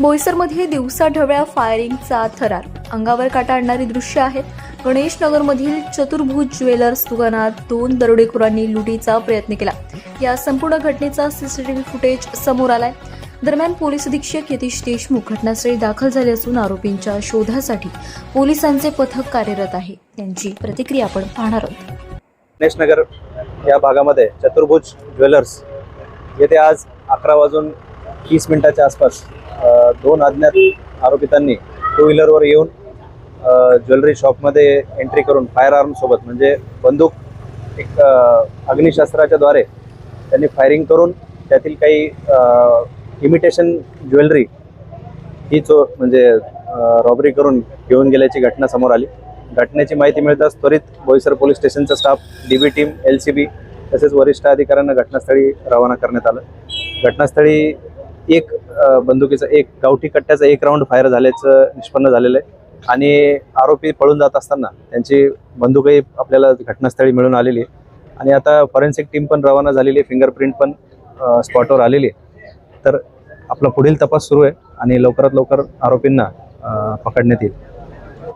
बोईसरमध्ये दिवसा ढवळ्या फायरिंगचा थरार. अंगावर काटा आणणारी दृश्य आहेत. गणेश नगरमधील चतुर्भुज ज्वेलर्स दुकानात दोन दरोडेखोरांनी लुटीचा प्रयत्न केला. या संपूर्ण घटनेचा सीसीटीव्ही फुटेज समोर आलाय. दरम्यान पोलीस अधीक्षक यतीश देशमुख घटनास्थळी दाखल झाले असून आरोपींच्या शोधासाठी पोलिसांचे पथक कार्यरत आहे. त्यांची प्रतिक्रिया आपण पाहणार आहोत. गणेश नगर या भागामध्ये चतुर्भुज ज्वेलर्स येथे आज अकरा वाजून तीस मिनिटाच्या आसपास दोन अज्ञात आरोपितांनी टू व्हीलरवर येऊन ज्वेलरी शॉपमध्ये एंट्री करून फायर आर्मसोबत म्हणजे बंदूक एक अ, द्वारे त्यांनी फायरिंग करून त्यातील काही इमिटेशन ज्वेलरी ही चो म्हणजे रॉबरी करून घेऊन गेल्याची घटना समोर आली. घटनेची माहिती मिळताच त्वरित बोईसर पोलीस स्टेशनचा staff D B team L C B तसेच वरिष्ठ अधिकाऱ्यांना घटनास्थळी रवाना करण्यात आलं. घटनास्थळी एक बंदुकीचा एक गावठी कट्ट्याचा एक राऊंड फायर झाल्याचं निष्पन्न झालेलं आहे. आणि आरोपी पळून जात असताना त्यांची बंदूकही आपल्याला घटनास्थळी मिळून आलेली आहे. आणि आता फॉरेन्सिक टीम पण रवाना झालेली आहे फिंगरप्रिंट पण स्पॉटवर आलेली आहे. तर आपला पुढील तपास सुरू आहे आणि लवकरात लवकर आरोपींना पकडण्यात येईल.